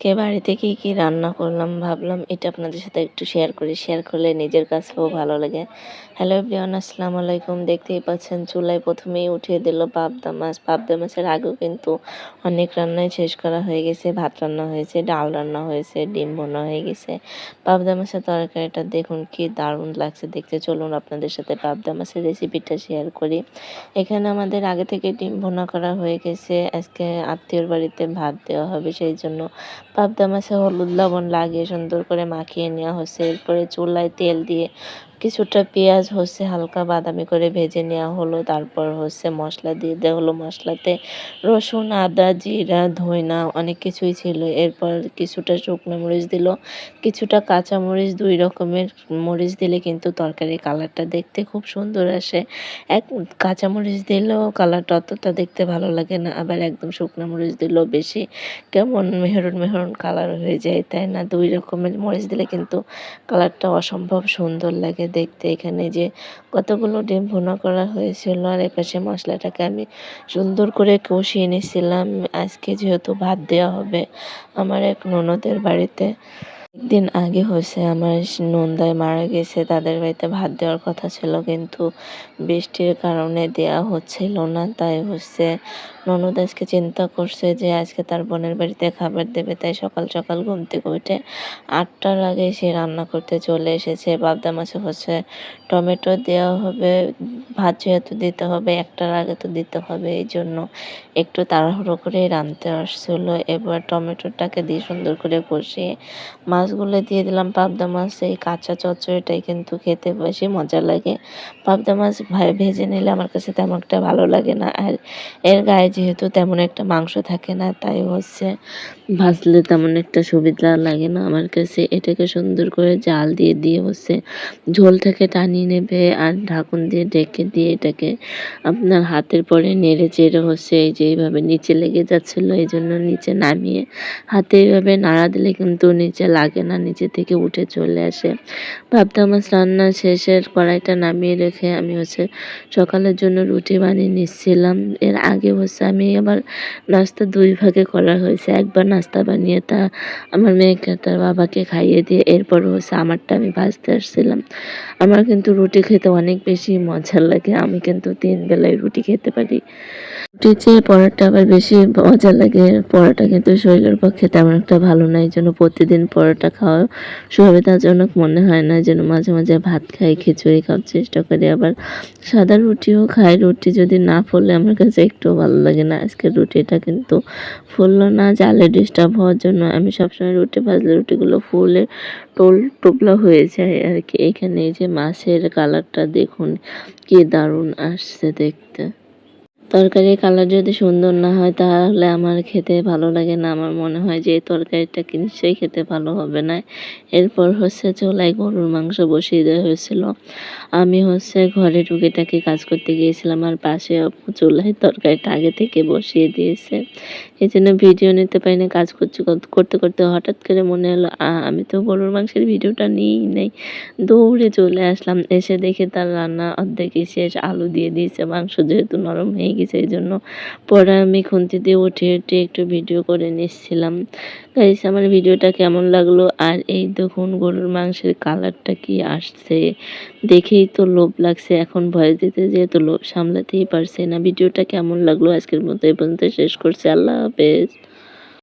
কে বাড়িতে কি কি রান্না করলাম ভাবলাম এটা আপনাদের সাথে একটু শেয়ার করি। শেয়ার করলে নিজের কাছেও ভালো লাগে। হ্যালো এভরিওয়ান আসসালামু আলাইকুম। দেখতেই পাচ্ছেন চুলায় প্রথমেই উঠিয়ে দিল পাবদা মাছ। পাবদা মাছের আগেও কিন্তু অনেক রান্নাই শেষ করা হয়ে গেছে। ভাত রান্না হয়েছে, ডাল রান্না হয়েছে, ডিম বোনা হয়ে গেছে। পাবদা মাছের তরকারিটা দেখুন কি দারুণ লাগছে দেখতে। চলুন আপনাদের সাথে পাবদা মাছের রেসিপিটা শেয়ার করি। এখানে আমাদের আগে থেকে ডিম ভোনা করা হয়ে গেছে। আজকে আত্মীয়র বাড়িতে ভাত দেওয়া হবে, সেই জন্য পাবদা মাছে হলুদ লবণ লাগিয়ে সুন্দর করে মাখিয়ে নেওয়া হয়েছে এরপরে চুলায় তেল দিয়ে কিছুটা পেঁয়াজ, হচ্ছে হালকা বাদামি করে ভেজে নেওয়া হলো। তারপর হচ্ছে মশলা দিয়ে দেওয়া হলো মশলাতে রসুন, আদা, জিরা, ধইনা, অনেক কিছুই ছিল। এরপর কিছুটা শুকনো মরিচ দিল। কিছুটা কাঁচা মরিচ, দুই রকমের মরিচ দিলে কিন্তু তরকারির কালারটা দেখতে খুব সুন্দর আসে। এক কাঁচা মরিচ দিলেও কালারটা অতটা দেখতে ভালো লাগে না, আবার একদম শুকনো মরিচ দিলেও বেশি কেমন মেহরুন মেহরুন কালার হয়ে যায়, তাই না? দুই রকমের মরিচ দিলে কিন্তু কালারটা অসম্ভব সুন্দর লাগে। দেখতে এখানে যে কতগুলো ডিম ভুনা করা হয়েছিল। আর এপাশে মশলাটাকে আমি সুন্দর করে কষিয়ে নিয়েছিলাম। আজকে যেহেতু ভাত দেওয়া হবে আমার এক ননদের বাড়িতে। একদিন আগে হয়েছে আমার নন্দায় মারা গেছে, তাদের বাড়িতে ভাত দেওয়ার কথা ছিল, কিন্তু বৃষ্টির কারণে দেওয়া হচ্ছিল না, তাই হচ্ছে ননদ আজকে চিন্তা করছে যে আজকে তার বোনের বাড়িতে খাবার দেবে, তাই সকাল সকাল ঘুম থেকে উঠে আটটার আগে সে রান্না করতে চলে এসেছে। পাবদা মাছে হচ্ছে টমেটো দেওয়া হবে ভাত যেহেতু দিতে হবে, একটার আগে তো দিতে হবে, এই জন্য একটু তাড়াহুড়ো করে রাঁধতে আসছিল। এবার টমেটোটাকে দিয়ে সুন্দর করে কষিয়ে মাছগুলো দিয়ে দিলাম। পাবদা মাছ, এই কাঁচা চচ্চড়িটাই কিন্তু খেতে বেশি মজা লাগে। পাবদা মাছ ভাই ভেজে নিলে আমার কাছে তেমন একটা ভালো লাগে না। আর এর গায়ে যেহেতু তেমন একটা মাংস থাকে না, তাই হচ্ছে ভাজলে তেমন একটা সুবিধা লাগে না আমার কাছে। এটাকে সুন্দর করে জাল দিয়ে দিয়ে হচ্ছে ঝোলটাকে টানিয়ে নেবে আর ঢাকুন দিয়ে ঢেকে দিয়ে এটাকে আপনার হাতের পরে নেড়ে চেড়ে হচ্ছে এই যে এইভাবে নিচে লেগে যাচ্ছিল, এই জন্য নিচে নামিয়ে হাতে এইভাবে নাড়া দিলে কিন্তু নিচে লাগে না, নিচে থেকে উঠে চলে আসে। ভাবতে মাছ রান্না শেষের কড়াইটা নামিয়ে রেখে আমি হচ্ছে সকালের জন্য রুটি বানিয়ে নিচ্ছিলাম। এর আগে হচ্ছে আমি আবার নাস্তা দুই ভাগে করা হয়েছে একবার নাস্তা বানিয়ে তা আমার মেয়েকে তার বাবাকে খাইয়ে দিয়ে এরপর হচ্ছে আমারটা আমি ভাজতে আসছিলাম। আমার কিন্তু রুটি খেতে অনেক বেশি মজা লাগে, আমি কিন্তু তিন বেলায় রুটি খেতে পারি। রুটি চেয়ে পরোটা আবার বেশি মজা লাগে, পরোটা কিন্তু শরীরের পক্ষে তেমন একটা ভালো না, এই জন্য প্রতিদিন পরোটা খাওয়া সুবিধাজনক মনে হয় না যেন মাঝে মাঝে ভাত খাই, খিচুড়ি খাওয়ার চেষ্টা করি, আবার সাদা রুটিও খাই, রুটি যদি না ফুললে আমার কাছে একটু ভালো লাগে না আজকে রুটিটা কিন্তু ফুললো না, জালে ডিস্টার্ব হওয়ার জন্য আমি সবসময় রুটি ভাজলে রুটিগুলো ফুলে টোল টোপলা হয়ে যায় আর কি এখানে এই যে মাছের কালারটা দেখুন, কি দারুণ আসছে দেখতে। তরকারির কালার যদি সুন্দর না হয়, তাহলে আমার খেতে ভালো লাগে না। আমার মনে হয় যে, এই তরকারিটা নিশ্চয়ই খেতে ভালো হবে না। এরপর হচ্ছে চুলায় গরুর মাংস বসিয়ে দেওয়া হয়েছিল। আমি হচ্ছে ঘরে টুকিটাকি কাজ করতে গিয়েছিলাম, আর পাশে চুলায় তরকারিটা আগে থেকে বসিয়ে দিয়েছে। এই জন্য ভিডিও নিতে পারি না কাজ করছি করতে করতে হঠাৎ করে মনে হলো আমি তো গরুর মাংসের ভিডিওটা নিই নেই। দৌড়ে চলে আসলাম, এসে দেখে তার রান্না অর্ধেকই শেষ। আলু দিয়ে দিয়েছে, মাংস যেহেতু নরম হয়ে গেছে এই জন্য পরে আমি খুন্তি দিয়ে উঠে উঠে একটু ভিডিও করে নিচ্ছিলাম। গাইস আমার ভিডিওটা কেমন লাগল? আর এই দেখুন গরুর মাংসের কালারটা কি আসছে। দেখেই তো লোভ লাগছে। এখন ভয়েস দিতে যেহেতু লোভ সামলাতেই পারছে না। ভিডিওটা কেমন লাগল? আজকের মতো এই পর্যন্ত শেষ করছি। আল্লাহ হাফেজ।